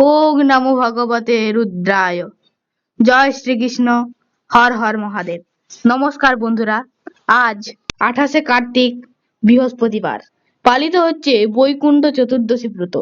ওং নমো ভগবতে রুদ্রায়। জয় শ্রীকৃষ্ণ, হর হর মহাদেব। নমস্কার বন্ধুরা, আজ আঠাশে কার্তিক বৃহস্পতিবার। পালিত হচ্ছে বৈকুণ্ঠ চতুর্দশী ব্রত।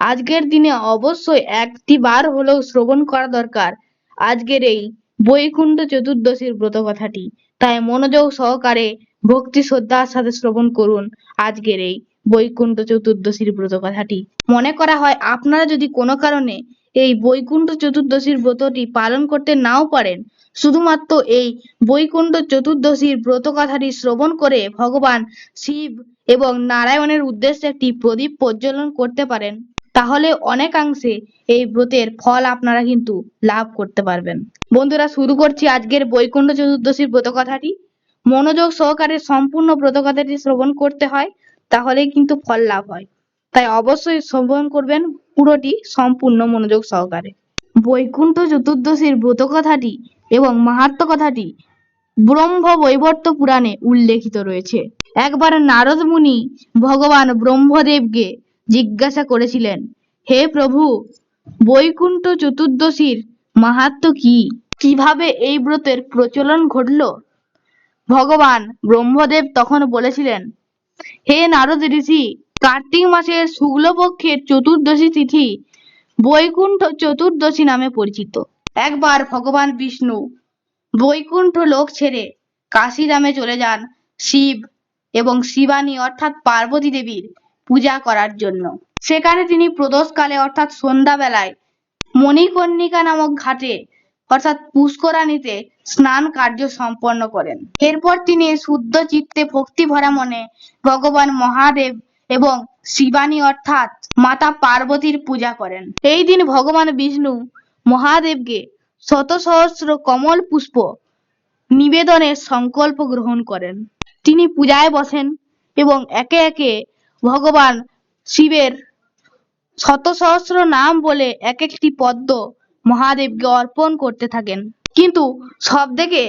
আজকের দিনে অবশ্যই একটি বার হলেও শ্রবণ করা দরকার আজকের এই বৈকুণ্ঠ চতুর্দশীর ব্রত কথাটি। তাই মনোযোগ সহকারে ভক্তি শ্রদ্ধার সাথে শ্রবণ করুন আজকের এই বৈকুণ্ঠ চতুর্দশীর ব্রত কথাটি। মনে করা হয়, আপনারা যদি কোনো কারণে এই বৈকুণ্ঠ চতুর্দশীর ব্রতটি পালন করতে নাও পারেন, শুধুমাত্র এই বৈকুণ্ঠ চতুর্দশীর ব্রত কথাটি শ্রবণ করে ভগবান শিব এবং নারায়ণের উদ্দেশ্যে একটি প্রদীপ প্রজ্বলন করতে পারেন, তাহলে অনেকাংশে এই ব্রতের ফল আপনারা কিন্তু লাভ করতে পারবেন। বন্ধুরা, শুরু করছি আজকের বৈকুণ্ঠ চতুর্দশীর ব্রত কথাটি। মনোযোগ সহকারে সম্পূর্ণ ব্রত কথাটি শ্রবণ করতে হয়। তাহলেই কিন্তু ফল লাভ হয়। তাই অবশ্যই শ্রবণ করবেন পুরোটি সম্পূর্ণ মনোযোগ সহকারে। বৈকুণ্ঠ চতুর্দশীর ব্রত কথাটি এবং মাহাত্ম কথাটি ব্রহ্ম বৈবর্ত পুরাণে উল্লেখিত রয়েছে। একবার নারদ মুনি ভগবান ব্রহ্মদেবকে জিজ্ঞাসা করেছিলেন, হে প্রভু, বৈকুণ্ঠ চতুর্দশীর মাহাত্ম কি? কীভাবে এই ব্রতের প্রচলন ঘটলো? ভগবান ব্রহ্মদেব তখন বলেছিলেন হে নারদ ঋষি, কার্তিক মাসের শুক্লপক্ষের চতুর্দশী তিথি বৈকুণ্ঠ চতুর্দশী নামে পরিচিত। একবার ভগবান বিষ্ণু বৈকুণ্ঠ লোক ছেড়ে কাশিধামে চলে যান শিব এবং শিবানী অর্থাৎ পার্বতী দেবীর পূজা করার জন্য। সেখানে তিনি প্রদোষকালে অর্থাৎ সন্ধ্যাবেলায় মণিকর্ণিকা নামক ঘাটে অর্থাৎ পুষ্করাণীতে স্নান কার্য সম্পন্ন করেন। এরপর তিনি শুদ্ধ চিত্তে ভক্তি ভরা মনে ভগবান মহাদেব এবং শিবানী অর্থাৎ মাতা পার্বতীর পূজা করেন। এই দিন ভগবান বিষ্ণু মহাদেবকে শত সহস্র কমল পুষ্প নিবেদনের সংকল্প গ্রহণ করেন। তিনি পূজায় বসেন এবং একে একে ভগবান শিবের শত সহস্র নাম বলে এক একটি পদ্ম মহাদেবকে অর্পণ করতে থাকেন। কিন্তু সব থেকে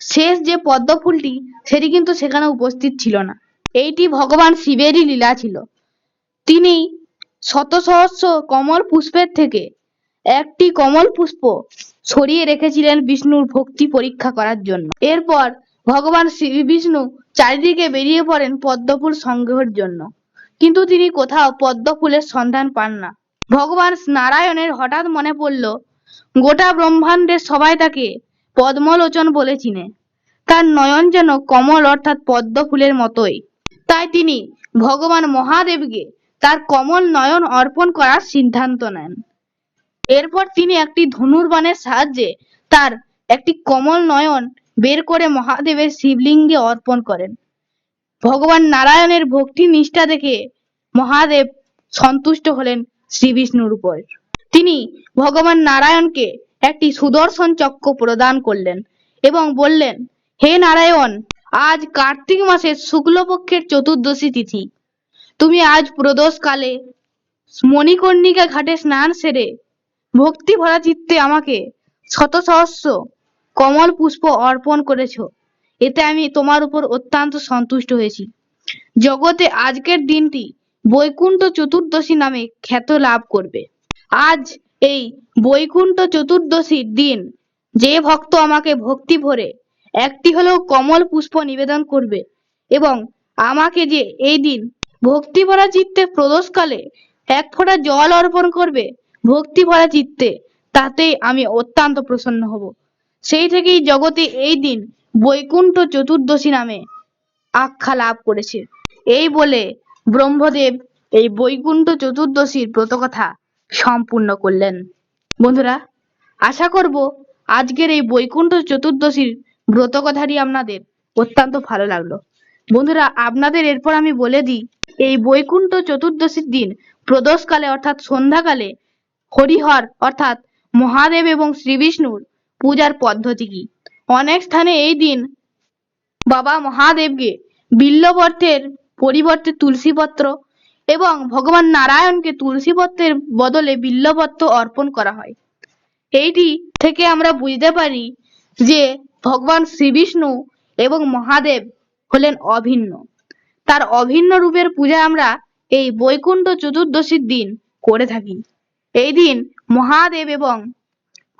শেষ যে পদ্ম ফুলটি, সেটি কিন্তু সেখানে উপস্থিত ছিল না। এইটি ভগবান শিবেরই লীলা ছিল। তিনি শত সহস্র কমল পুষ্পের থেকে একটি কমল পুষ্প সরিয়ে রেখেছিলেন বিষ্ণুর ভক্তি পরীক্ষা করার জন্য। এরপর ভগবান শ্রী বিষ্ণু চারিদিকে বেরিয়ে পড়েন পদ্মফুল সংগ্রহের জন্য। কিন্তু তিনি কোথাও পদ্ম ফুলের সন্ধান পান না। ভগবান নারায়ণের হঠাৎ মনে পড়ল গোটা ব্রহ্মাণ্ডের সবাই তাকে পদ্মলোচন বলে চিনে। তার নয়ন যেন কমল অর্থাৎ পদ্ম ফুলের মতোই। তাই তিনি ভগবান মহাদেবকে তার কমল নয়ন অর্পণ করার সিদ্ধান্ত নেন। এরপর তিনি একটি ধনুর্বাণের সাহায্যে তার একটি কমল নয়ন বের করে মহাদেবের শিবলিঙ্গে অর্পণ করেন। ভগবান নারায়ণের ভক্তি নিষ্ঠা দেখে মহাদেব সন্তুষ্ট হলেন শ্রী বিষ্ণুর উপর। তিনি ভগবান নারায়ণকে একটি সুদর্শন চক্র প্রদান করলেন এবং বললেন, হে নারায়ণ, আজ কার্তিক মাসের শুক্লপক্ষের চতুর্দশী তিথি। তুমি আজ প্রদোষকালে মণিকর্ণিকা ঘাটে স্নান সেরে ভক্তি ভরা চিত্তে আমাকে শত সহস্র কমল পুষ্প অর্পণ করেছ। এতে আমি তোমার উপর অত্যন্ত সন্তুষ্ট হয়েছি। জগতে আজকের দিনটি বৈকুণ্ঠ চতুর্দশী নামে খ্যাত লাভ করবে। আজ এই বৈকুণ্ঠ চতুর্দশীর দিন। যে ভক্ত আমাকে ভক্তি ভরে, একটি হলেও কমল পুষ্প নিবেদন করবে এবং আমাকে যে এই দিন ভক্তি ভরা চিত্তে প্রদোষকালে এক ফোঁটা জল অর্পণ করবে ভক্তি ভরা চিত্তে তাতেই আমি অত্যন্ত প্রসন্ন হব। সেই থেকেই জগতে এই দিন বৈকুণ্ঠ চতুর্দশী নামে আখ্যা লাভ করেছে। এই বলে ব্রহ্মদেব এই বৈকুণ্ঠ চতুর্দশীর ব্রতকথা সম্পূর্ণ করলেন। বন্ধুরা, আশা করব আজকের এই বৈকুণ্ঠ চতুর্দশীর ব্রতকথাটি আপনাদের অত্যন্ত ভালো লাগল। বন্ধুরা, আপনাদের এরপর আমি বলে দিই, এই বৈকুণ্ঠ চতুর্দশীর দিন প্রদোষকালে অর্থাৎ সন্ধ্যাকালে হরিহর অর্থাৎ মহাদেব এবং শ্রী বিষ্ণুর পূজার পদ্ধতি কি? অনেক স্থানে এই দিন বাবা মহাদেবকে বিল্লপত্রের পরিবর্তে তুলসীপত্র এবং ভগবান নারায়ণকে তুলসীপত্রের বদলে বিল্লপত্র অর্পণ করা হয়। এইটি থেকে আমরা বুঝতে পারি যে ভগবান শ্রী বিষ্ণু এবং মহাদেব হলেন অভিন্ন। তার অভিন্ন রূপের পূজা আমরা এই বৈকুণ্ঠ চতুর্দশীর দিন করে থাকি। এই দিন মহাদেব এবং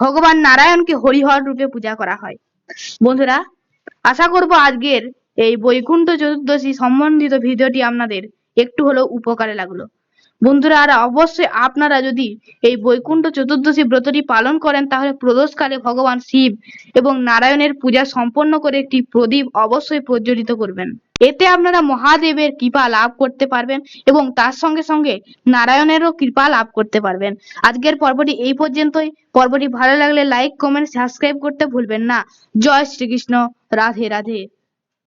ভগবান নারায়ণকে হরিহর রূপে পূজা করা হয়। বন্ধুরা, আশা করব আজকের এই বৈকুণ্ঠ চতুর্দশী সম্বন্ধিত ভিডিওটি আপনাদের একটু হলেও উপকারে লাগল। বন্ধুরা, আর অবশ্যই আপনারা যদি এই বৈকুণ্ঠ চতুর্দশী ব্রতটি পালন করেন, তাহলে প্রদোষকালে ভগবান শিব এবং নারায়ণের পূজা সম্পন্ন করে একটি প্রদীপ অবশ্যই প্রজ্বলিত করবেন। এতে আপনারা মহাদেবের কৃপা লাভ করতে পারবেন এবং তার সঙ্গে সঙ্গে নারায়ণেরও কৃপা লাভ করতে পারবেন। আজকের পর্বটি এই পর্যন্তই। পর্বটি ভালো লাগলে লাইক কমেন্ট সাবস্ক্রাইব করতে ভুলবেন না। জয় শ্রীকৃষ্ণ। রাধে রাধে।